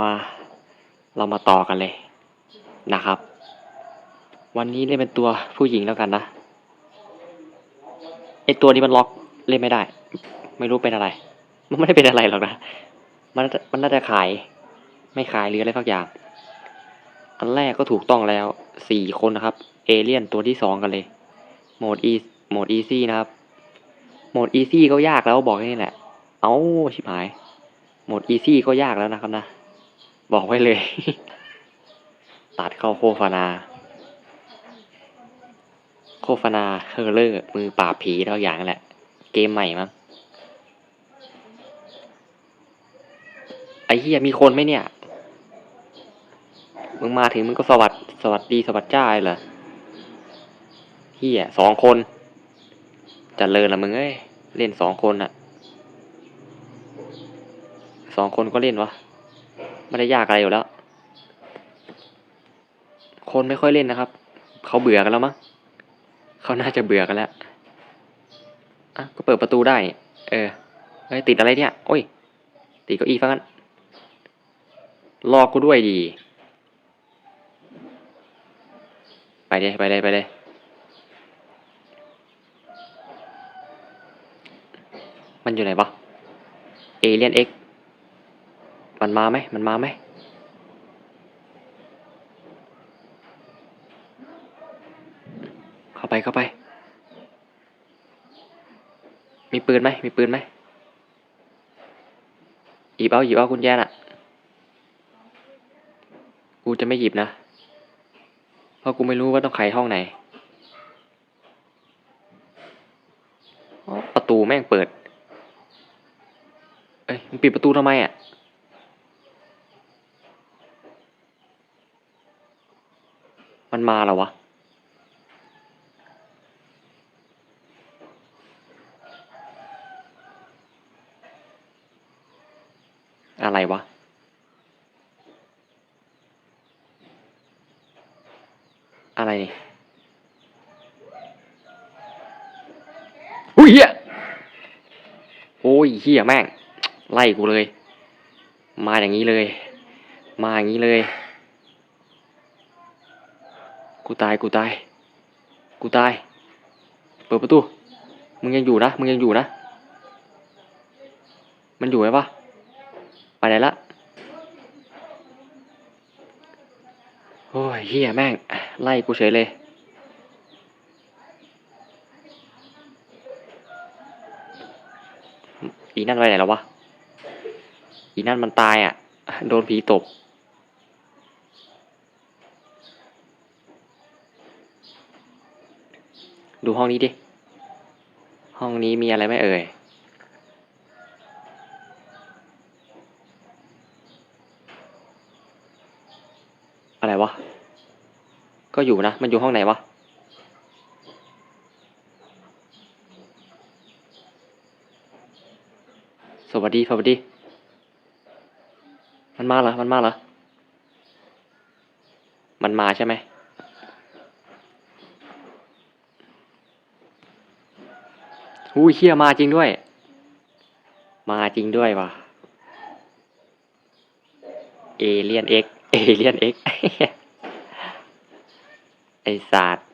มาเรามาต่อกันเลยนะครับ วันนี้เล่นเป็นตัวผู้หญิงแล้วกันนะไอตัวนี้มันล็อกเล่นไม่ได้ ไม่รู้เป็นอะไร มันไม่ได้เป็นอะไรหรอกนะมันมันน่าจะขาย ไม่ขายหรืออะไรสักอย่าง อันแรกก็ถูกต้องแล้วสี่คนนะครับ เอเลี่ยนตัวที่สองกันเลยโหมดอีโหมดอีซี่นะครับโหมดอีซี่ก็ยากแล้วบอกแค่นี้แหละ เอ้าชิบหาย โหมดอีซี่ก็ยากแล้วนะครับนะ บอกไว้เลย ตัดเข้าโฆษณาโฆษณาเฮอร์เลอร์ มือปราบผีทุกอย่างแหละ เกมใหม่มั้งไอ้เหี้ยมีคนไหมเนี่ย มึงมาถึงมึงก็สวัสดสวัสดีสวัสดีจ้าเลยเหรอเหี้ยสองคนจะเลินละมึงเอ้ย เล่นสองคนอะสองคนก็เล่นวะ ไม่ได้ยากอะไรอยู่แล้ว คนไม่ค่อยเล่นนะครับ เขาเบื่อกันแล้วมั้งเขาน่าจะเบื่อกันแล้วอะก็เปิดประตูได้ เออเฮ้ยติดอะไรเนี่ย โอ้ย ติดเก้าอี้ฟังกันรอกูด้วยดี ไปเลยไปเลยไปเลยมันอยู่ไหนวะเอเลียนเอ็ก มันมาไหมมันมาไหมเข้าไปเข้าไป มีปืนไหมมีปืนไหมหยิบเอาหยิบเอากุญแจน่ะ กูจะไม่หยิบนะ เพราะกูไม่รู้ว่าต้องไขห้องไหนอ๋อประตูแม่งเปิด เอ้ยมึงปิดประตูทำไมอะ มาแล้ววะ อะไรวะ อะไรนี่ อุ้ยเฮียโอ้ยเฮียแม่ง ไล่กูเลย มาอย่างนี้เลย มาอย่างนี้เลย กูตายกูตาย กูตาย เปิดประตู มึงยังอยู่นะ มึงยังอยู่นะ มันอยู่ไหมปะไปไหนละโอ้ยเฮียแม่ง ไล่กูเฉยเลย อีนั่นไปไหนแล้ววะ อีนั่นมันตายอะ โดนผีตบ ดูห้องนี้ดิ ห้องนี้มีอะไรไหมเอ่ย อะไรวะ ก็อยู่นะ มันอยู่ห้องไหนวะ สวัสดีสวัสดี มันมาเหรอ มันมาเหรอ มันมาใช่ไหม อุ้ยเชี่ยมาจริงด้วย มาจริงด้วยว่ะเอเลียนเอ็กเอเลียนเอ็กไอศาสตร์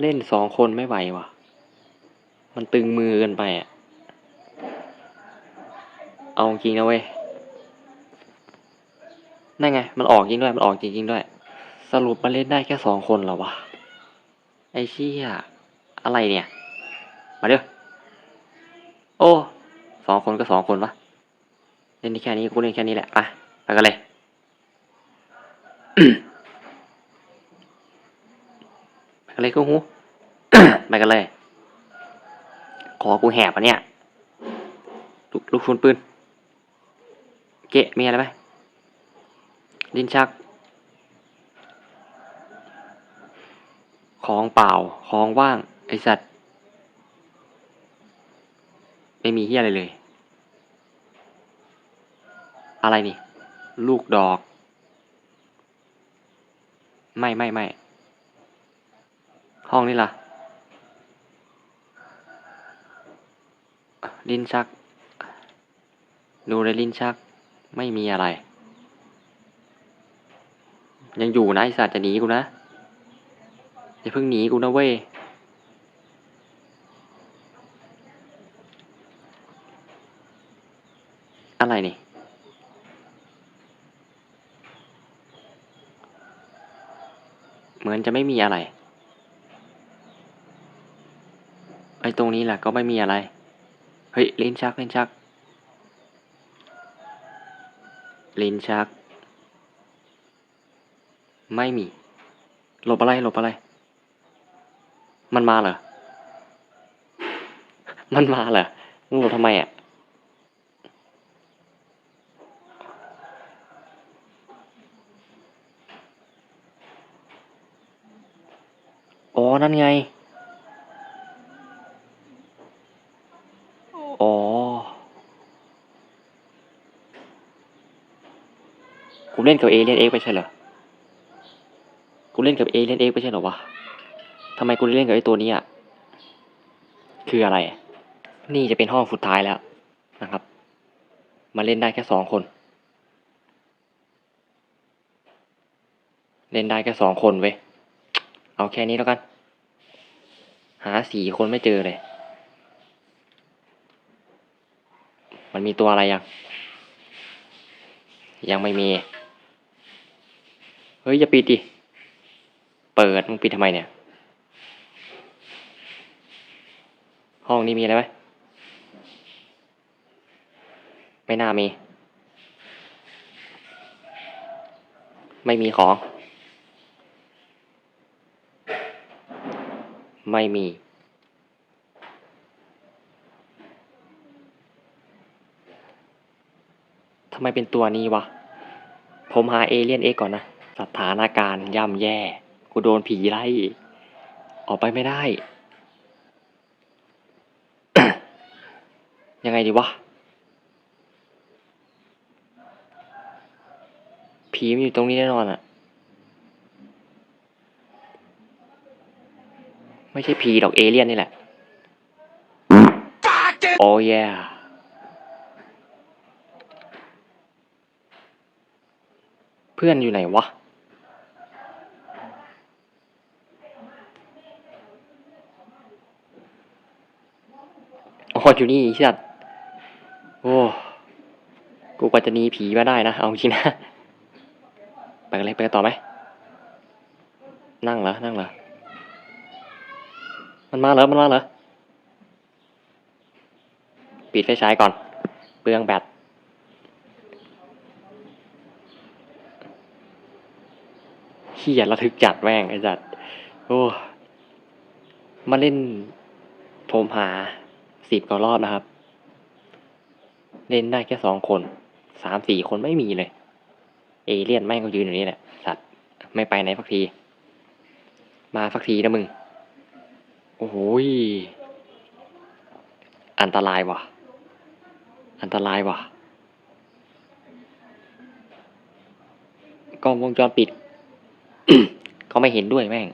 เล่นสองคนไม่ไหวว่ะ มันตึงมือเกินไปอะเอาจริงนะเว้ย นั่นไง มันออกจริงด้วย มันออกจริงๆด้วย สรุปมันเล่นได้แค่สองคนเหรอวะ ไอ้เชี่ยอะไรเนี่ย มาเด้อโอ้สองคนก็สองคนวะ เล่นได้แค่นี้กูเล่นแค่นี้แหละไปไปกันเลยไปกันเลยกูหูไปกันเลย ขอกูแหบอะเนี่ย ลูกลูกชุนปืน เกะมีอะไรไหม ลิ้นชัก ของเปล่า ของว่าง ไอสัตว์ ไม่มีเฮียอะไรเลย อะไรนี่ ลูกดอก ไม่ไม่ไม่ ห้องนี้ล่ะ ลิ้นชัก ดูในลิ้นชัก ไม่มีอะไร ยังอยู่นะไอสัตว์จะหนีกูนะอย่าเพิ่งหนีกูนะเว้ยอะไรนี่เหมือนจะไม่มีอะไร ไอ้ตรงนี้แหละก็ไม่มีอะไร เฮ้ย ลิ้นชัก ลิ้นชัก ลิ้นชัก ไม่มี หลบอะไร หลบอะไร มันมาเหรอ มันมาเหรอมึงหลบทำไมอะ อ๋อ นั่นไง อ๋อ กูเล่นกับเอเลียนเอ็กไปใช่เหรอ กูเล่นกับเอเลียนเอ็กไปใช่หรอวะทำไมกูเล่นกับไอ้ตัวนี้อะ คืออะไร นี่จะเป็นห้องสุดท้ายแล้วนะครับ มาเล่นได้แค่สองคน เล่นได้แค่สองคนเว้ย เอาแค่นี้แล้วกัน หาสี่คนไม่เจอเลย มันมีตัวอะไรยัง ยังไม่มี เฮ้ย อย่าปิดดิ เปิดมึงปิดทำไมเนี่ย ห้องนี้มีอะไรไหมไม่น่ามี ไม่มีของ ไม่มีทำไมเป็นตัวนี้วะ ผมหาเอเลี่ยนเอ็กก่อนนะ สถานการณ์ย่ำแย่ กูโดนผีไล่ออกไปไม่ได้ ยังไงดีวะ ผีมันอยู่ตรงนี้แน่นอนอะไม่ใช่ผีดอกเอเลี่ยนนี่แหละ โอ้ยเพื่อนอยู่ไหนวะ อ๋ออยู่นี่สัตว์โอ้กูกว่าจะหนีผีมาได้นะ เอาจริงนะ ไปกันเลยไปกันต่อไหม นั่งเหรอ นั่งเหรอ มันมาเหรอ มันมาเหรอ ปิดไฟฉายก่อน เปลืองแบตเฮียระทึกจัดแม่งไอ้จัด โอ้ มาเล่น ผมหา สิบกว่ารอบนะครับ เล่นได้แค่สองคนสามสี่คนไม่มีเลย เอเลี่ยนแม่งก็ยืนอยู่นี่แหละสัตว์ไม่ไปไหนสักที มาสักทีนะมึง โอ้โหยอันตรายว่ะ อันตรายว่ะกล้องวงจรปิด ก็ไม่เห็นด้วยแม่ง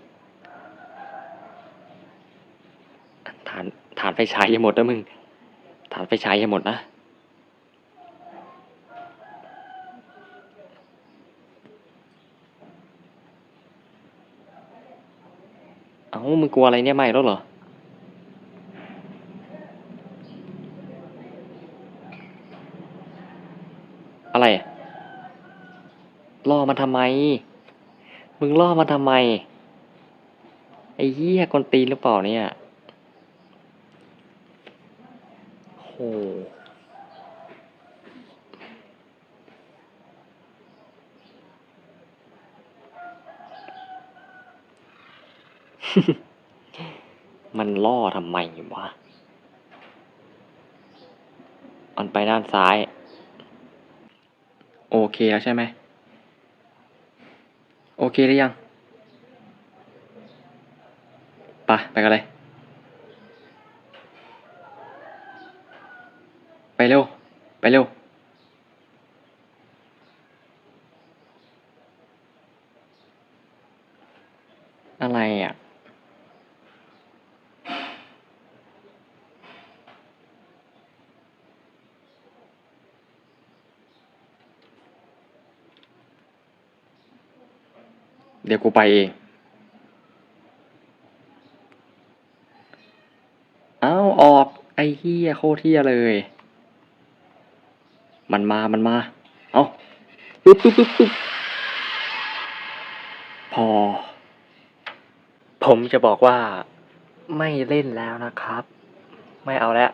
ฐานไฟฉายยังหมดนะมึง ฐานไฟฉายยังหมดนะเอ้ามึงกลัวอะไรเนี่ยไม่แล้วเหรออะไรล่อมันทำไม มึงล่อมันทำไม ไอ้เหี้ยคนตีนหรือเปล่าเนี่ย โห มันล่อทำไมวะ มันไปด้านซ้าย โอเคแล้วใช่ไหม โอเคหรือยังไปะไปกันเลย อะไรอะ เดี๋ยวกูไปเอง เอาออก ไอ้เฮียโคตรเฮียเลย มันมา มันมา เอาปุ๊บปุ๊บปุ๊บปึ๊บพอ ผมจะบอกว่าไม่เล่นแล้วนะครับ ไม่เอาแล้ว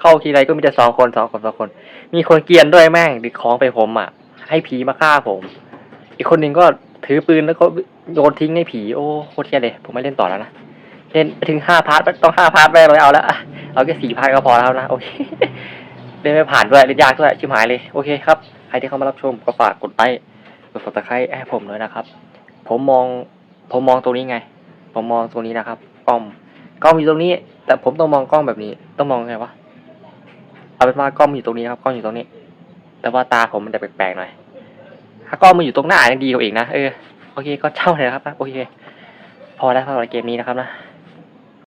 เข้าทีไรก็มีแต่สองคนสองคนสองคน มีคนเกียนด้วยแม่งดิดของไปผมอะ ให้ผีมาฆ่าผม อีกคนหนึ่งก็ถือปืนแล้วก็โยนทิ้งให้ผี โอ้โคตรเทียเลย ผมไม่เล่นต่อแล้วนะ เล่นไปถึงห้าพาร์ทต้องห้าพาร์ทไปเลยเอาแล้วเอาแค่สี่พาร์ทก็พอแล้วนะโอเคเล่นไม่ผ่านด้วยเล่นยากด้วยชิบหายเลยโอเคครับ ใครที่เข้ามารับชมก็ฝากกดไลค์กด subscribe ให้ผมด้วยนะครับ ผมมอง ผมมองตรงนี้ไง ผมมองตรงนี้นะครับกล้องกล้องอยู่ตรงนี้ แต่ผมต้องมองกล้องแบบนี้ ต้องมองไงวะเอาเป็นว่ากล้องอยู่ตรงนี้ครับกล้องอยู่ตรงนี้ แต่ว่าตาผมมันจะแปลกๆหน่อย ถ้ากล้องมันอยู่ตรงหน้ายังดีกว่าอีกนะเออโอเคก็เช่าเลยครับโอเค พอแล้วสำหรับเกมนี้นะครับนะ